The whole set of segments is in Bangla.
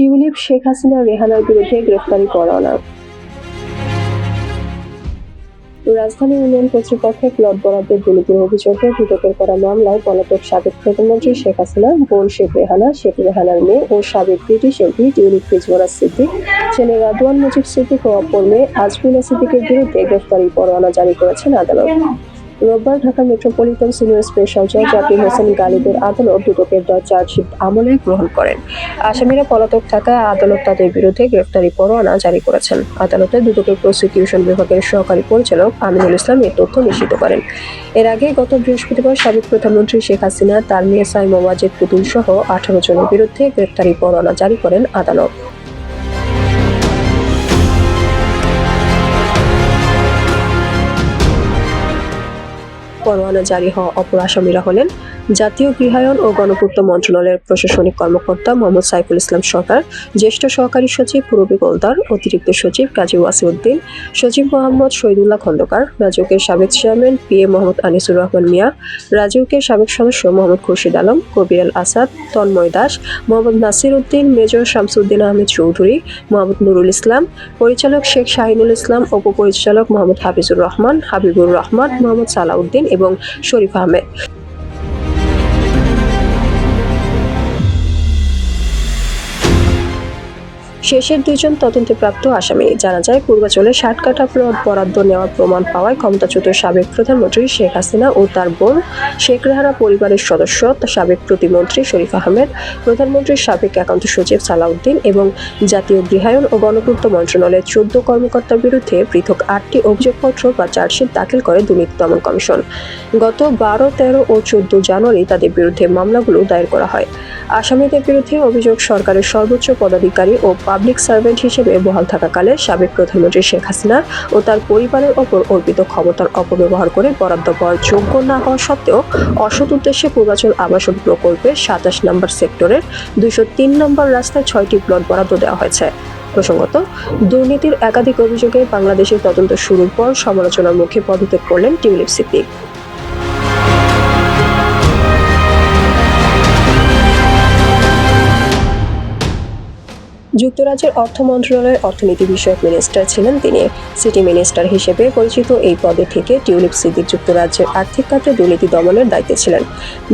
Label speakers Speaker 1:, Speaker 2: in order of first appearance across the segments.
Speaker 1: টিউলিপ শেখ হাসিনা রেহানার বিরুদ্ধে গ্রেফতারি পরোয়ানা রাজধানী ইউনিয়ন কর্তৃপক্ষে প্লট বরাদ্দের দুর্নীতির অভিযোগে দুদকের করা মামলায় পলাতক সাবেক প্রধানমন্ত্রী শেখ হাসিনা, বোন শেখ রেহানা, শেখ রেহানার মেয়ে ও সাবেক ব্রিটিশ এমপি টিউলিপ রিজওয়ানা সিদ্দিক ছেলে রাদওয়ান মুজিব সিদ্দিক ও অপর মেয়ে আজমিনা সিদ্দিকের বিরুদ্ধে গ্রেফতারি পরোয়ানা জারি করেছেন আদালত। রোববার ঢাকা মেট্রোপলিটন সিনিয়র স্পেশাল জজ জাকির হোসেন গালিবের আদালত দুদকের দেওয়া চার্জশিট আমলে গ্রহণ করেন। আসামিরা পলাতক থাকায় আদালত তাদের বিরুদ্ধে গ্রেফতারি পরোয়ানা জারি করেছেন। আদালতে দুদকের প্রসিকিউশন বিভাগের সহকারী পরিচালক আমিনুল ইসলাম এই তথ্য নিশ্চিত করেন। এর আগে গত বৃহস্পতিবার সাবেক প্রধানমন্ত্রী শেখ হাসিনা, তার মেয়ে সাইমা ওয়াজেদ পুতুল সহ আঠারো জনের বিরুদ্ধে গ্রেফতারি পরোয়ানা জারি করেন আদালত। পরোয়ানা জারি হওয়া অপর আসামিরা হলেন জাতীয় গৃহায়ন ও গণপূর্ত মন্ত্রণালয়ের প্রশাসনিক কর্মকর্তা মোহাম্মদ সাইফুল ইসলাম সরকার, জ্যেষ্ঠ সহকারী সচিব পূরবী গোলদার, অতিরিক্ত সচিব কাজী ওয়াসিউদ্দিন, সচিব মোহাম্মদ শহীদুল্লাহ খন্দকার রাজউকের সাবেক chairman P A Mohammad Anisur Rahman Mia রাজউকের সাবেক সদস্য মোহাম্মদ খুরশিদ আলম, কবির আল আসাদ, তন্ময় দাস, মোহাম্মদ নাসির উদ্দিন, মেজর শামসুদ্দিন আহমেদ চৌধুরী, মোহাম্মদ নুরুল ইসলাম, পরিচালক শেখ শাহিনুল ইসলাম, উপপরিচালক মোহাম্মদ হাফিজুর রহমান, হাবিবুর রহমান, মোহাম্মদ সালাউদ্দিন এবং শরীফ আহমেদ। শেষের দুইজন তদন্তপ্রাপ্ত আসামি। জানা যায়, পূর্বাচলে ষাট কাঠা প্লট বরাদ্দ নেওয়ার প্রমাণ পাওয়ায় ক্ষমতাচ্যুত সাবেক প্রধানমন্ত্রী শেখ হাসিনা ও তার বোন শেখ রেহানা পরিবারের সদস্য, সাবেক প্রতিমন্ত্রী শরীফ আহমেদ, প্রধানমন্ত্রীর সাবেক একান্ত সচিব সালাউদ্দিন এবং জাতীয় গৃহায়ন ও গণপূর্ত মন্ত্রণালয়ের চোদ্দ কর্মকর্তার বিরুদ্ধে পৃথক আটটি অভিযোগপত্র বা চার্জশিট দাখিল করে দুর্নীতি দমন কমিশন। গত বারো, তেরো ও চোদ্দ জানুয়ারি তাদের বিরুদ্ধে মামলাগুলো দায়ের করা হয়। আসামিদের বিরুদ্ধে অভিযোগ সরকারের সর্বোচ্চ পদাধিকারী ও পাবলিক সার্ভেন্ট হিসেবে বহাল থাকাকালে সাবেক প্রধানমন্ত্রী শেখ হাসিনা ও তার পরিবারের ওপর অর্পিত ক্ষমতার অপব্যবহার করে বরাদ্দ পাওয়ার যোগ্য না হওয়া সত্ত্বেও অসৎ উদ্দেশ্যে পূর্বাচল আবাসন প্রকল্পের সাতাশ নম্বর সেক্টরের দুইশো তিন নম্বর রাস্তায় ছয়টি প্লট বরাদ্দ দেওয়া হয়েছে। প্রসঙ্গত, দুর্নীতির একাধিক অভিযোগে বাংলাদেশের তদন্ত শুরুর পর সমালোচনার মুখে পদত্যাগ করলেন টিউলিপ সিদ্দিক। যুক্তরাজ্যের অর্থ মন্ত্রণালয়ের অর্থনীতি বিষয়ক মিনিস্টার ছিলেন তিনি। সিটি মিনিস্টার হিসেবে পরিচিত এই পদে থেকে টিউলিপ সিদ্দিক যুক্তরাজ্যের আর্থিক খাতে দুর্নীতি দমনের দায়িত্বে ছিলেন।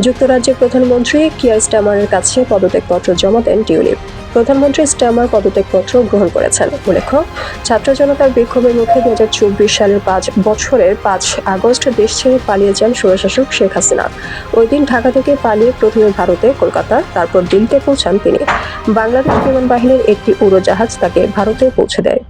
Speaker 1: যুক্তরাজ্যের প্রধানমন্ত্রী কিয়ার স্টামারের কাছে পদত্যাগপত্র জমা দেন টিউলিপ। প্রধানমন্ত্রী স্টামার পদত্যাগপত্র গ্রহণ করেছেন। উল্লেখ্য, ছাত্র জনতার বিক্ষোভের মুখে দু হাজার চব্বিশ সালের পাঁচ বছরের পাঁচ আগস্ট দেশ ছেড়ে পালিয়ে যান স্বৈরশাসক শেখ হাসিনা। ওই দিন ঢাকা থেকে পালিয়ে প্রথমে ভারতে, কলকাতা, তারপর দিল্লিতে পৌঁছান তিনি। বাংলাদেশ বিমান বাহিনীর একটি উড়োজাহাজ তাকে ভারতে পৌঁছে দেয়।